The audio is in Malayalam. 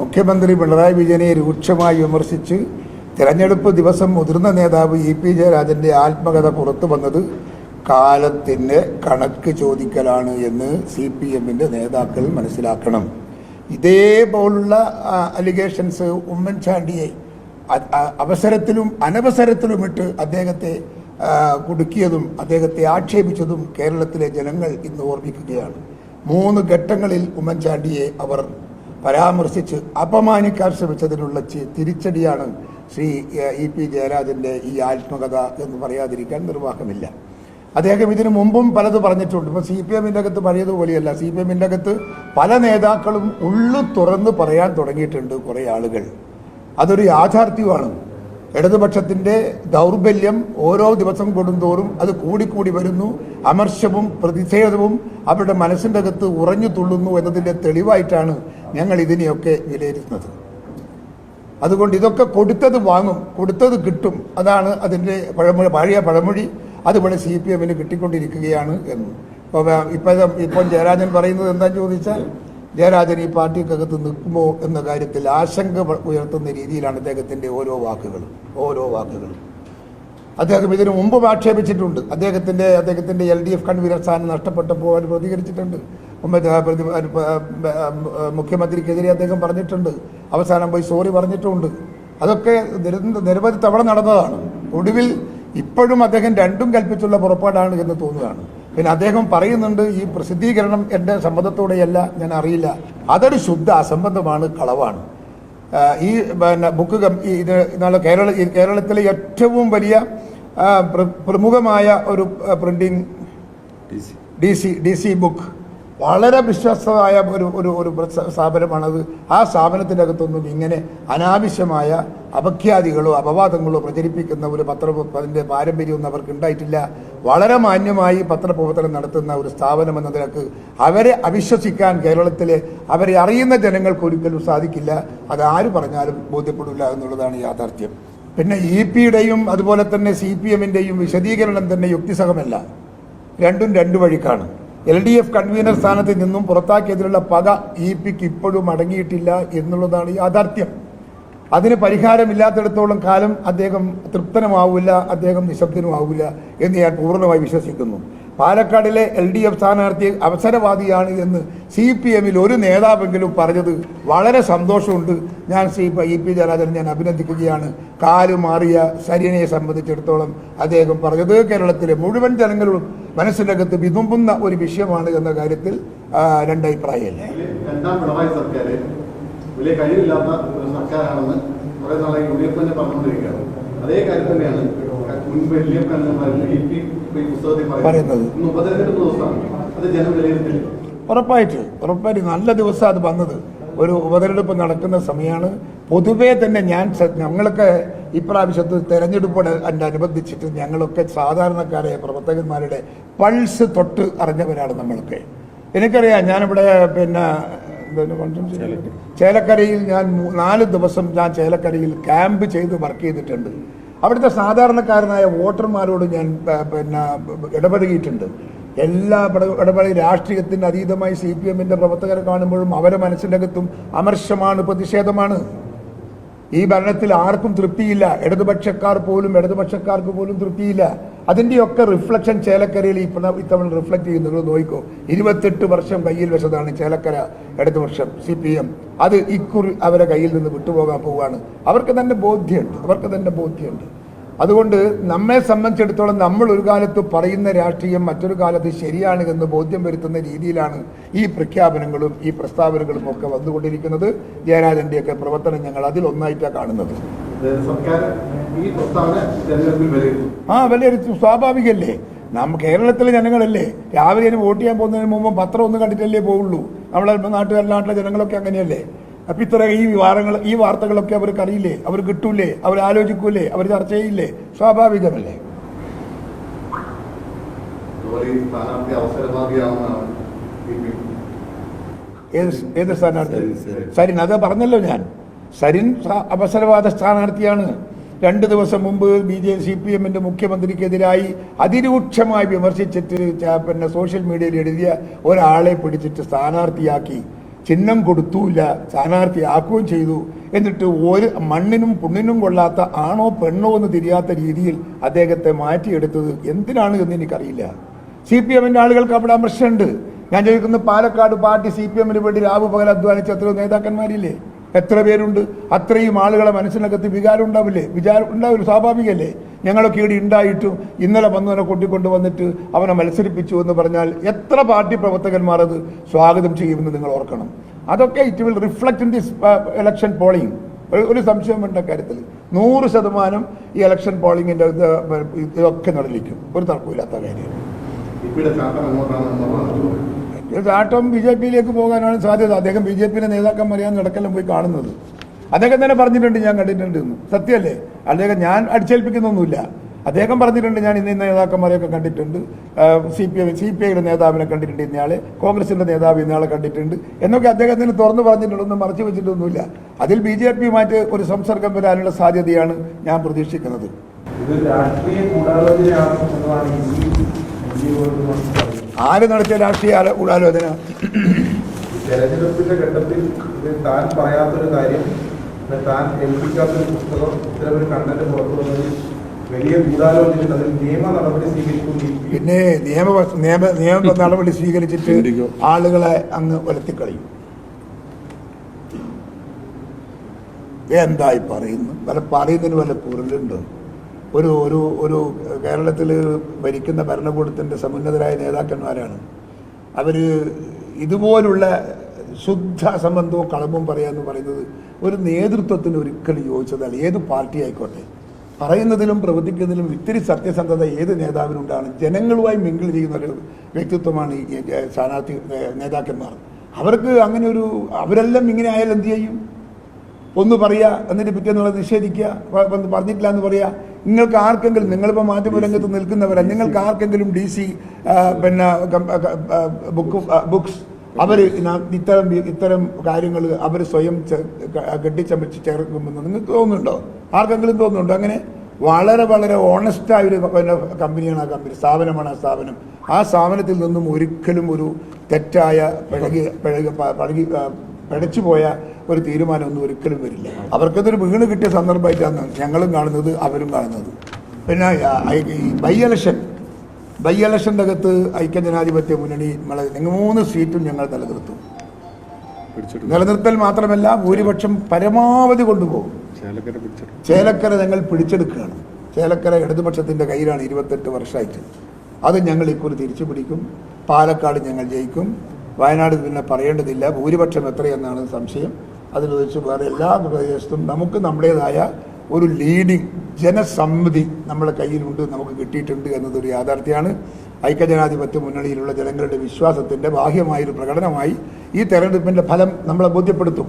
മുഖ്യമന്ത്രി പിണറായി വിജയനെ രൂക്ഷമായി വിമർശിച്ച് തിരഞ്ഞെടുപ്പ് ദിവസം മുതിർന്ന നേതാവ് ഇ പി ജയരാജന്റെ ആത്മകഥ പുറത്തു വന്നത് കാലത്തിന്റെ കണക്ക് ചോദിക്കലാണ് എന്ന് സി പി എമ്മിന്റെ നേതാക്കൾ മനസ്സിലാക്കണം. ഇതേപോലുള്ള അലിഗേഷൻസ് ഉമ്മൻചാണ്ടിയെ അവസരത്തിലും അനവസരത്തിലും അവസരത്തിലും അനവസരത്തിലുമിട്ട് അദ്ദേഹത്തെ കുടുക്കിയതും അദ്ദേഹത്തെ ആക്ഷേപിച്ചതും കേരളത്തിലെ ജനങ്ങൾ ഇന്ന് ഓർമ്മിക്കുകയാണ്. മൂന്ന് ഘട്ടങ്ങളിൽ ഉമ്മൻചാണ്ടിയെ അവർ പരാമർശിച്ച് അപമാനിക്കാൻ ശ്രമിച്ചതിനുള്ള തിരിച്ചടിയാണ് ശ്രീ ഇ പി ജയരാജന്റെ ഈ ആത്മകഥ എന്ന് പറയാതിരിക്കാൻ നിർവാഹമില്ല. അദ്ദേഹം ഇതിനു മുമ്പും പലത് പറഞ്ഞിട്ടുണ്ട്. ഇപ്പോൾ സി പി എമ്മിന്റെ അകത്ത് പഴയതുപോലെയല്ല. സി പി എമ്മിന്റെ അകത്ത് പല നേതാക്കളും ഉള്ളു തുറന്ന് പറയാൻ തുടങ്ങിയിട്ടുണ്ട് കുറേ ആളുകൾ. അതൊരു യാഥാർത്ഥ്യമാണ്. ഇടതുപക്ഷത്തിന്റെ ദൗർബല്യം ഓരോ ദിവസം കൊടുന്തോറും അത് കൂടിക്കൂടി വരുന്നു. അമർഷവും പ്രതിഷേധവും അവരുടെ മനസ്സിന്റെ അകത്ത് ഉറഞ്ഞു തുള്ളുന്നു എന്നതിന്റെ തെളിവായിട്ടാണ് ഞങ്ങൾ ഇതിനെയൊക്കെ വിലയിരുത്തുന്നത്. അതുകൊണ്ട് ഇതൊക്കെ കൊടുത്തത് വാങ്ങും കൊടുത്തത് കിട്ടും. അതാണ് അതിന്റെ പഴമൊഴി പഴയ പഴമൊഴി അതുപോലെ സി പി എമ്മിന് കിട്ടിക്കൊണ്ടിരിക്കുകയാണ് എന്ന്. ഇപ്പോൾ ഇപ്പം ഇപ്പം ജയരാജൻ പറയുന്നത് എന്താണെന്ന് ചോദിച്ചാൽ ജയരാജൻ ഈ പാർട്ടിക്കകത്ത് നിൽക്കുമോ എന്ന കാര്യത്തിൽ ആശങ്ക ഉയർത്തുന്ന രീതിയിലാണ് അദ്ദേഹത്തിന്റെ ഓരോ വാക്കുകളും ഓരോ വാക്കുകളും അദ്ദേഹം ഇതിനു മുമ്പും ആക്ഷേപിച്ചിട്ടുണ്ട്. അദ്ദേഹത്തിന്റെ അദ്ദേഹത്തിന്റെ എൽ ഡി എഫ് കൺവീനർ സ്ഥാനം നഷ്ടപ്പെട്ടപ്പോൾ അവർ പ്രതികരിച്ചിട്ടുണ്ട്. മുഖ്യമന്ത്രിക്കെതിരെ അദ്ദേഹം പറഞ്ഞിട്ടുണ്ട്. അവസാനം പോയി സോറി പറഞ്ഞിട്ടുമുണ്ട് അതൊക്കെ നിര- നിരവധി തവണ നടന്നതാണ്. ഒടുവിൽ ഇപ്പോഴും അദ്ദേഹം രണ്ടും കൽപ്പിച്ചുള്ള പുറപ്പാടാണ് എന്ന് തോന്നുകയാണ്. പിന്നെ അദ്ദേഹം പറയുന്നുണ്ട് ഈ പ്രസിദ്ധീകരണം എന്റെ സമ്മതത്തോടെയല്ല ഞാൻ അറിയില്ല. അതൊരു ശുദ്ധ അസംബന്ധമാണ് കളവാണ്. ഈ പിന്നെ ബുക്ക് ഇത് നാളെ കേരള കേരളത്തിലെ ഏറ്റവും വലിയ പ്രമുഖമായ ഒരു printing D C D C book. വളരെ വിശ്വസ്തമായ ഒരു ഒരു ഒരു സ്ഥാപനമാണത്. ആ സ്ഥാപനത്തിന്റെ അകത്തൊന്നും ഇങ്ങനെ അനാവശ്യമായ അപഖ്യാതികളോ അപവാദങ്ങളോ പ്രചരിപ്പിക്കുന്ന ഒരു പത്ര അതിന്റെ പാരമ്പര്യമൊന്നും അവർക്ക് ഉണ്ടായിട്ടില്ല. വളരെ മാന്യമായി പത്രപ്രവർത്തനം നടത്തുന്ന ഒരു സ്ഥാപനം എന്ന നിലയ്ക്ക് അവരെ അവിശ്വസിക്കാൻ കേരളത്തിലെ അവരെ അറിയുന്ന ജനങ്ങൾക്ക് ഒരിക്കലും സാധിക്കില്ല. അത് ആര് പറഞ്ഞാലും ബോധ്യപ്പെടില്ല എന്നുള്ളതാണ് യാഥാർത്ഥ്യം. പിന്നെ ഇ പിയുടെയും അതുപോലെ തന്നെ സി പി എമ്മിന്റെയും വിശദീകരണം തന്നെ യുക്തിസഹമല്ല. രണ്ടും രണ്ടു വഴിക്കാണ്. എൽ ഡി എഫ് കൺവീനർ സ്ഥാനത്ത് നിന്നും പുറത്താക്കിയതിലുള്ള പക ഇ പിക്ക് ഇപ്പോഴും അടങ്ങിയിട്ടില്ല എന്നുള്ളതാണ് യാഥാർത്ഥ്യം. അതിന് പരിഹാരമില്ലാത്തിടത്തോളം കാലം അദ്ദേഹം തൃപ്തനുമാവില്ല അദ്ദേഹം നിശബ്ദനുമാവില്ല എന്ന് ഞാൻ പൂർണമായി വിശ്വസിക്കുന്നു. പാലക്കാടിലെ എൽ ഡി എഫ് സ്ഥാനാർത്ഥി അവസരവാദിയാണ് എന്ന് സി പി എമ്മിൽ ഒരു നേതാവെങ്കിലും പറഞ്ഞത് വളരെ സന്തോഷമുണ്ട്. ഞാൻ ശ്രീ ഇ പി ജയരാജൻ ഞാൻ അഭിനന്ദിക്കുകയാണ്. കാലു മാറിയ സരിനെ സംബന്ധിച്ചിടത്തോളം അദ്ദേഹം പറഞ്ഞത് കേരളത്തിലെ മുഴുവൻ ജനങ്ങളും മനസ്സിനകത്ത് വിതുമ്പുന്ന ഒരു വിഷയമാണ് എന്ന കാര്യത്തിൽ രണ്ടഭിപ്രായമല്ലേ രണ്ടഭിപ്രായമില്ല. രണ്ടാം പിണറായി സർക്കാർ വലിയ കഴിവില്ലാത്ത ഒരു സർക്കാരാണെന്ന് കുറെ നാളായി യു ഡി എഫ് തന്നെ പറഞ്ഞുകൊണ്ടിരിക്കുകയാണ്. അതേ കാര്യം തന്നെയാണ് മുൻപ് L D F convener E P ഈ പുസ്തകത്തിൽ പറയുന്നത്. ഇന്ന് ഉപതെരഞ്ഞെടുപ്പ് ദിവസമാണ്. അത് ജനം വിലയിരുത്തില്ല ഉറപ്പായിട്ട് ഉറപ്പായിട്ട് നല്ല ദിവസം അത് വന്നത്. ഒരു ഉപതെരഞ്ഞെടുപ്പ് നടക്കുന്ന സമയമാണ്. പൊതുവേ തന്നെ ഞാൻ ഞങ്ങളൊക്കെ ഇപ്രാവശ്യത്ത് അതിന്റെ അനുബന്ധിച്ചിട്ട് ഞങ്ങളൊക്കെ സാധാരണക്കാരായ പ്രവർത്തകന്മാരുടെ പൾസ് തൊട്ട് അറിഞ്ഞവരാണ് നമ്മളൊക്കെ. എനിക്കറിയാം ഞാനിവിടെ പിന്നെ? ചേലക്കരയിൽ. ഞാൻ നാല് ദിവസം ഞാൻ ചേലക്കരയിൽ ക്യാമ്പ് ചെയ്ത് വർക്ക് ചെയ്തിട്ടുണ്ട്. അവിടുത്തെ സാധാരണക്കാരനായ വോട്ടർമാരോട് ഞാൻ പിന്നെ ഇടപഴകിയിട്ടുണ്ട്. എല്ലാ ഇട- ഇടപെടൽ രാഷ്ട്രീയത്തിന് അതീതമായി സി പി എമ്മിന്റെ പ്രവർത്തകരെ കാണുമ്പോഴും അവരെ മനസ്സിന്റെ അകത്തും അമർഷമാണ് പ്രതിഷേധമാണ്. ഈ ഭരണത്തിൽ ആർക്കും തൃപ്തിയില്ല. ഇടതുപക്ഷക്കാർ പോലും ഇടതുപക്ഷക്കാർക്ക് പോലും തൃപ്തിയില്ല. അതിന്റെയൊക്കെ റിഫ്ലക്ഷൻ ചേലക്കരയിൽ ഈ ഇത്തവണ റിഫ്ലക്ട് ചെയ്യും നിങ്ങൾ നോക്കിക്കോ ഇരുപത്തെട്ട് വർഷം കയ്യിൽ വെച്ചതാണ് ചേലക്കര ഇടതുപക്ഷം സി പി എം അത് ഇക്കുറി അവരെ കയ്യിൽ നിന്ന് വിട്ടുപോകാൻ പോവുകയാണ്. അവർക്ക് തന്നെ ബോധ്യമുണ്ട്. അവർക്ക് തന്നെ ബോധ്യമുണ്ട്. അതുകൊണ്ട് നമ്മെ സംബന്ധിച്ചിടത്തോളം നമ്മൾ ഒരു കാലത്ത് പറയുന്ന രാഷ്ട്രീയം മറ്റൊരു കാലത്ത് ശരിയാണ് എന്ന് ബോധ്യം വരുത്തുന്ന രീതിയിലാണ് ഈ പ്രഖ്യാപനങ്ങളും ഈ പ്രസ്താവനകളും ഒക്കെ വന്നുകൊണ്ടിരിക്കുന്നത്. ജയരാജന്റെയൊക്കെ പ്രവർത്തനം ഞങ്ങൾ കാണുന്നത്. പ്രസ്താവന തെരഞ്ഞെടുപ്പിൽ വിലയിരുത്തും. ആ വിലയിരുത്തും. സ്വാഭാവികല്ലേ? നമ്മ കേരളത്തിലെ ജനങ്ങളല്ലേ? രാവിലെ വോട്ട് ചെയ്യാൻ പോകുന്നതിന് മുമ്പ് പത്രം ഒന്ന് കണ്ടിട്ടല്ലേ പോവുള്ളൂ. നമ്മളെ നാട്ടുകാരിലെ നാട്ടിലെ ജനങ്ങളൊക്കെ അങ്ങനെയല്ലേ? അപ്പൊ ഇത്ര ഈ വാരങ്ങൾ ഈ വാർത്തകളൊക്കെ അവർക്ക് അറിയില്ലേ? അവർ കിട്ടൂലേ? അവർ ആലോചിക്കൂലേ? അവർ ചർച്ച ചെയ്യില്ലേ? സ്വാഭാവികമല്ലേ? ഏത് ഏത് സ്ഥാനാർത്ഥി? സരിൻ അത് പറഞ്ഞല്ലോ ഞാൻ. സരിൻ അവസരവാദ സ്ഥാനാർത്ഥിയാണ്. രണ്ട് ദിവസം മുമ്പ് ബി ജെ സി പി എമ്മിന്റെ മുഖ്യമന്ത്രിക്കെതിരായി അതിരൂക്ഷമായി വിമർശിച്ചിട്ട് പിന്നെ സോഷ്യൽ മീഡിയയിൽ എഴുതിയ ഒരാളെ പിടിച്ചിട്ട് സ്ഥാനാർത്ഥിയാക്കി. ചിഹ്നം കൊടുത്തൂല്ല സ്ഥാനാർത്ഥി ആക്കുകയും ചെയ്തു. എന്നിട്ട് ഒരു മണ്ണിനും പുണ്ണിനും കൊള്ളാത്ത ആണോ പെണ്ണോ എന്ന് തിരിയാത്ത രീതിയിൽ അദ്ദേഹത്തെ മാറ്റിയെടുത്തത് എന്തിനാണ് എന്ന് എനിക്കറിയില്ല. സി പി എമ്മിന്റെ ആളുകൾക്ക് അവിടെ പ്രശ്നമുണ്ട്. ഞാൻ ചോദിക്കുന്നത് പാലക്കാട് പാർട്ടി സി പി എമ്മിന് വേണ്ടി രാവ് പകൽ അധ്വാനിച്ച എത്രയോ നേതാക്കന്മാരില്ലേ? എത്ര പേരുണ്ട്? അത്രയും ആളുകളെ മനസ്സിനകത്ത് വികാരം ഉണ്ടാവില്ലേ? വിചാരം ഉണ്ടാവില്ല? സ്വാഭാവികമല്ലേ ഞങ്ങളൊക്കെ ഇവിടെ ഉണ്ടായിട്ടും ഇന്നലെ വന്നവനെ കൂട്ടിക്കൊണ്ട് വന്നിട്ട് അവനെ മത്സരിപ്പിച്ചു എന്ന് പറഞ്ഞാൽ എത്ര പാർട്ടി പ്രവർത്തകന്മാർ അത് സ്വാഗതം ചെയ്യുമെന്ന് നിങ്ങൾ ഓർക്കണം. അതൊക്കെ it will reflect in this election polling ഒരു സംശയം വേണ്ട കാര്യത്തിൽ. നൂറ് ശതമാനം ഈ ഇലക്ഷൻ ഇത് ഇതൊക്കെ നിലനിൽക്കും ഒരു തർക്കമില്ലാത്ത കാര്യം ഇത് ചാട്ടം ബി ജെ പിയിലേക്ക് പോകാനാണ് സാധ്യത. അദ്ദേഹം ബി ജെ പിയിലെ നേതാക്കന്മാരെയാണ് നടക്കെല്ലാം പോയി കാണുന്നത്. അദ്ദേഹം തന്നെ പറഞ്ഞിട്ടുണ്ട് ഞാൻ കണ്ടിട്ടുണ്ട് എന്ന് സത്യമല്ലേ? അദ്ദേഹം ഞാൻ അടിച്ചേൽപ്പിക്കുന്നൊന്നുമില്ല. അദ്ദേഹം പറഞ്ഞിട്ടുണ്ട് ഞാൻ ഇന്ന ഇന്ന നേതാക്കന്മാരെയൊക്കെ കണ്ടിട്ടുണ്ട്. C P I C P ഐയുടെ നേതാവിനെ കണ്ടിട്ടുണ്ട് ഇന്നയാളെ. കോൺഗ്രസിന്റെ നേതാവ് ഇന്നയാളെ കണ്ടിട്ടുണ്ട്. എന്നൊക്കെ അദ്ദേഹത്തിന് തുറന്നു പറഞ്ഞിട്ടുണ്ടൊന്നും മറച്ചു വെച്ചിട്ടൊന്നുമില്ല. അതിൽ ബി ജെ പിയുമായിട്ട് ഒരു സംസർഗം വരാനുള്ള സാധ്യതയാണ് ഞാൻ പ്രതീക്ഷിക്കുന്നത്. ഇത് രാഷ്ട്രീയ ഗൂഢാലോചനയാണ് ആര് നടത്തിയ രാഷ്ട്രീയ ഗൂഢാലോചന തെരഞ്ഞെടുപ്പിന്റെ ഘട്ടത്തിൽ താൻ പറയാത്തൊരു കാര്യം താൻ ഏൽപ്പിക്കാത്തൊരു പുസ്തകം ഇത്തരമൊരു കണ്ടന്റ് പുറത്തു വന്നതിൽ വലിയ ഗൂഢാലോചന അതിൽ നിയമ നടപടി സ്വീകരിക്കും പിന്നെ നിയമ നിയമ നിയമ നടപടി സ്വീകരിച്ചിട്ട് ആളുകളെ അങ്ങ് വലത്തിക്കളയും എന്തായി പറയുന്നു? വല്ല പറയുന്നതിന് വല്ല പൊരുളുണ്ടോ ഒരു ഒരു ഒരു കേരളത്തിൽ ഭരിക്കുന്ന ഭരണകൂടത്തിന്റെ സമുന്നതരായ നേതാക്കന്മാരാണ്. അവർ ഇതുപോലുള്ള ശുദ്ധ സംബന്ധവും കളവും പറയാന്ന് പറയുന്നത് ഒരു നേതൃത്വത്തിന് ഒരിക്കലും യോജിച്ചതല്ല. ഏത് പാർട്ടി ആയിക്കോട്ടെ. പറയുന്നതിലും പ്രവർത്തിക്കുന്നതിലും ഇത്തിരി സത്യസന്ധത ഏത് നേതാവിനുണ്ടാണ് ജനങ്ങളുമായി മിങ്കിൾ ചെയ്യുന്ന ഒരു വ്യക്തിത്വമാണ് ഈ സ്ഥാനാർത്ഥി നേതാക്കന്മാർ. അവർക്ക് അങ്ങനെ ഒരു അവരെല്ലാം ഇങ്ങനെ ആയാൽ എന്ത് ചെയ്യും? ഒന്ന് പറയുക എന്നിട്ട് പിറ്റേന്നുള്ളത് നിഷേധിക്കുക പറഞ്ഞിട്ടില്ല എന്ന് പറയുക നിങ്ങൾക്ക് ആർക്കെങ്കിലും നിങ്ങളിപ്പോൾ മാധ്യമരംഗത്ത് നിൽക്കുന്നവരാ നിങ്ങൾക്ക് ആർക്കെങ്കിലും ഡി സി പിന്നെ ബുക്ക് ബുക്സ് അവർ ഇത്തരം ഇത്തരം കാര്യങ്ങൾ അവർ സ്വയം കെട്ടിച്ചമച്ച് ചേർക്കുമെന്ന് നിങ്ങൾക്ക് തോന്നുന്നുണ്ടോ? ആർക്കെങ്കിലും തോന്നുന്നുണ്ടോ അങ്ങനെ? വളരെ വളരെ ഓണസ്റ്റായ ഒരു പിന്നെ കമ്പനിയാണ് ആ കമ്പനി. സ്ഥാപനമാണ് ആ സ്ഥാപനം. ആ സ്ഥാപനത്തിൽ നിന്നും ഒരിക്കലും ഒരു തെറ്റായ പിഴകി പിഴകി പഴകി ആ, പിഴച്ചുപോയ ഒരു തീരുമാനമൊന്നും ഒരിക്കലും വരില്ല. അവർക്കതൊരു വീണ് കിട്ടിയ സന്ദർഭമായിട്ടാണ് ഞങ്ങളും കാണുന്നത് അവരും കാണുന്നത്. പിന്നെ ബൈ എലക്ഷൻ ബൈ എലക്ഷന്റെ അകത്ത് ഐക്യജനാധിപത്യ മുന്നണി നമ്മളെ നിങ്ങൾ മൂന്ന് സീറ്റും ഞങ്ങൾ നിലനിർത്തും. നിലനിർത്തൽ മാത്രമല്ല ഭൂരിപക്ഷം പരമാവധി കൊണ്ടുപോകും. ചേലക്കര ഞങ്ങൾ പിടിച്ചെടുക്കുകയാണ്. ചേലക്കര ഇടതുപക്ഷത്തിന്റെ കയ്യിലാണ് ഇരുപത്തെട്ട് വർഷമായിട്ട്. അത് ഞങ്ങൾ ഇക്കുറി തിരിച്ചു പിടിക്കും. പാലക്കാട് ഞങ്ങൾ ജയിക്കും. വയനാട് പിന്നെ പറയേണ്ടതില്ല. ഭൂരിപക്ഷം എത്രയെന്നാണ് സംശയം. അതിൽ വെച്ച് വേറെ എല്ലാ പ്രദേശത്തും നമുക്ക് നമ്മുടേതായ ഒരു ലീഡിങ് ജനസമ്മതി നമ്മുടെ കയ്യിലുണ്ട് നമുക്ക് കിട്ടിയിട്ടുണ്ട് എന്നതൊരു യാഥാർത്ഥ്യമാണ്. ഐക്യജനാധിപത്യ മുന്നണിയിലുള്ള ജനങ്ങളുടെ വിശ്വാസത്തിന്റെ ബാഹ്യമായൊരു പ്രകടനമായി ഈ തെരഞ്ഞെടുപ്പിന്റെ ഫലം നമ്മളെ ബോധ്യപ്പെടുത്തും.